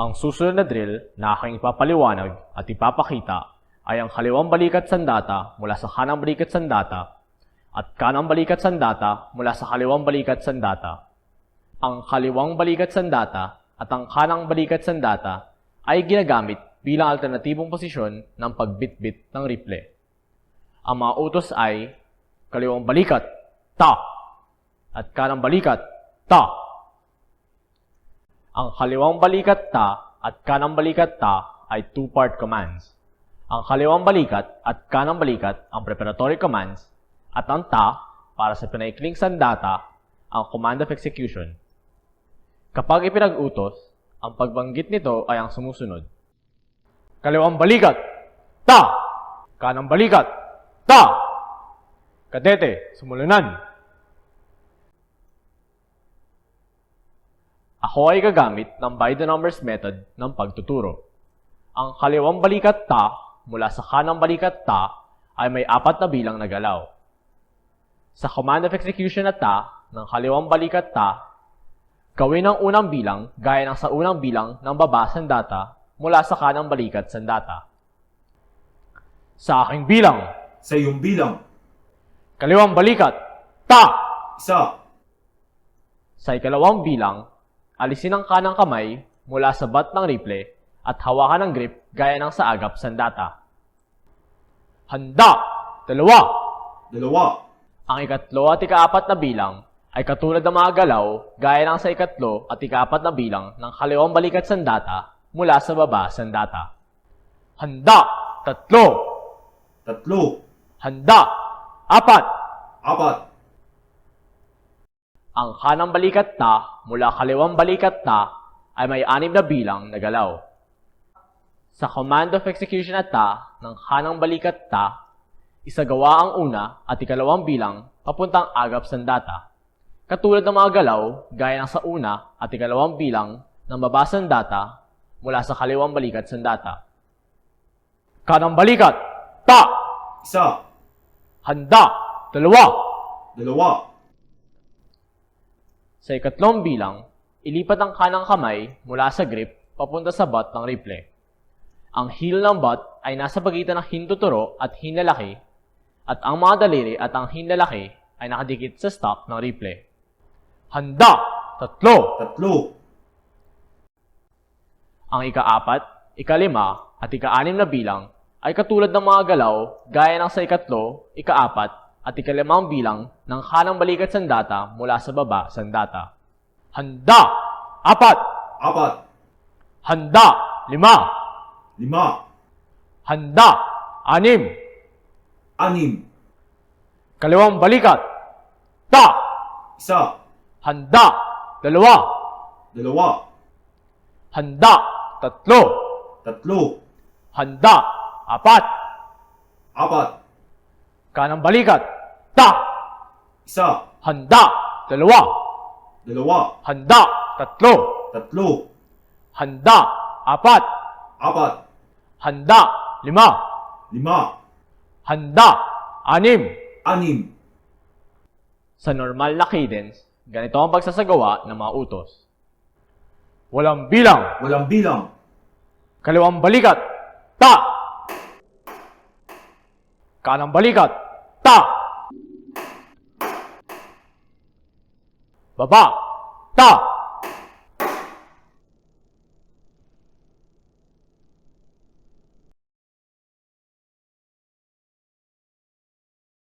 Ang susunod na drill na aking ipapaliwanag at ipapakita ay ang kaliwang balikat sandata mula sa kanang balikat sandata at kanang balikat sandata mula sa kaliwang balikat sandata. Ang kaliwang balikat sandata at ang kanang balikat sandata ay ginagamit bilang alternatibong posisyon ng pagbitbit ng rifle. Ang mga utos ay kaliwang balikat, ta, at kanang balikat, ta. Ang kaliwang balikat ta at kanang balikat ta ay two-part commands. Ang kaliwang balikat at kanang balikat ang preparatory commands at ang ta para sa pinaikling sandata ang command of execution. Kapag ipinag-utos, ang pagbanggit nito ay ang sumusunod. Kaliwang balikat, ta! Kanang balikat, ta! Kadete, sumulunan! Ako ay gagamit ng by the numbers method ng pagtuturo. Ang kaliwang balikat ta mula sa kanang balikat ta ay may apat na bilang na galaw. Sa command of execution na ta ng kaliwang balikat ta, gawin ang unang bilang gaya ng sa unang bilang ng baba sandata mula sa kanang balikat sandata. Sa aking bilang, Sa iyong bilang. kaliwang balikat, ta! Isa. Sa ikalawang bilang, alisin ang kanang kamay mula sa bat ng rifle at hawakan ng grip gaya ng sa agap sandata. Handa! Dalawa! Dalawa. Ang ikatlo at ikaapat na bilang ay katulad ng mga galaw gaya ng sa ikatlo at ikaapat na bilang ng kaliwang balikat sandata mula sa baba sandata. Handa! Tatlo! Tatlo. Handa! Apat! Apat. Ang kanang balikat ta mula kaliwang balikat ta ay may anim na bilang na galaw. Sa command of execution at ta ng kanang balikat ta, isagawa ang una at ikalawang bilang papuntang agap sandata. Katulad ng mga galaw, gaya ng sa una at ikalawang bilang ng baba sandata mula sa kaliwang balikat sandata. Kanang balikat, ta! Isa. Handa! Dalawa! Dalawa. Sa ikatlong bilang, ilipat ang kanang kamay mula sa grip papunta sa butt ng rifle. Ang heel ng butt ay nasa pagitan ng hintuturo at hinlalaki at ang mga daliri at ang hinlalaki ay nakadikit sa stock ng rifle. Handa! Tatlo! Tatlo. Ang ikaapat, ikalima at ikaanim na bilang ay katulad ng mga galaw gaya ng sa ikatlo, ikaapat at ikalimang bilang ng kanang balikat sandata mula sa baba sandata. Handa! Apat! Apat. Handa! Lima! Lima. Handa! Anim! Anim. Kaliwang balikat! Ta! Isa. Handa! Dalawa! Dalawa. Handa! Tatlo! Tatlo. Handa! Apat! Apat. Kanang balikat! Ta! Isa. Handa! Dalawa! Dalawa. Handa! Tatlo! Tatlo. Handa! Apat! Apat. Handa! Lima! Lima. Handa! Anim! Anim. Sa normal na cadence, ganito ang pagsasagawa ng mga utos. Walang bilang! Walang bilang. Kaliwang balikat! Ta! Kanang balikat! Ta! Baba! Ta!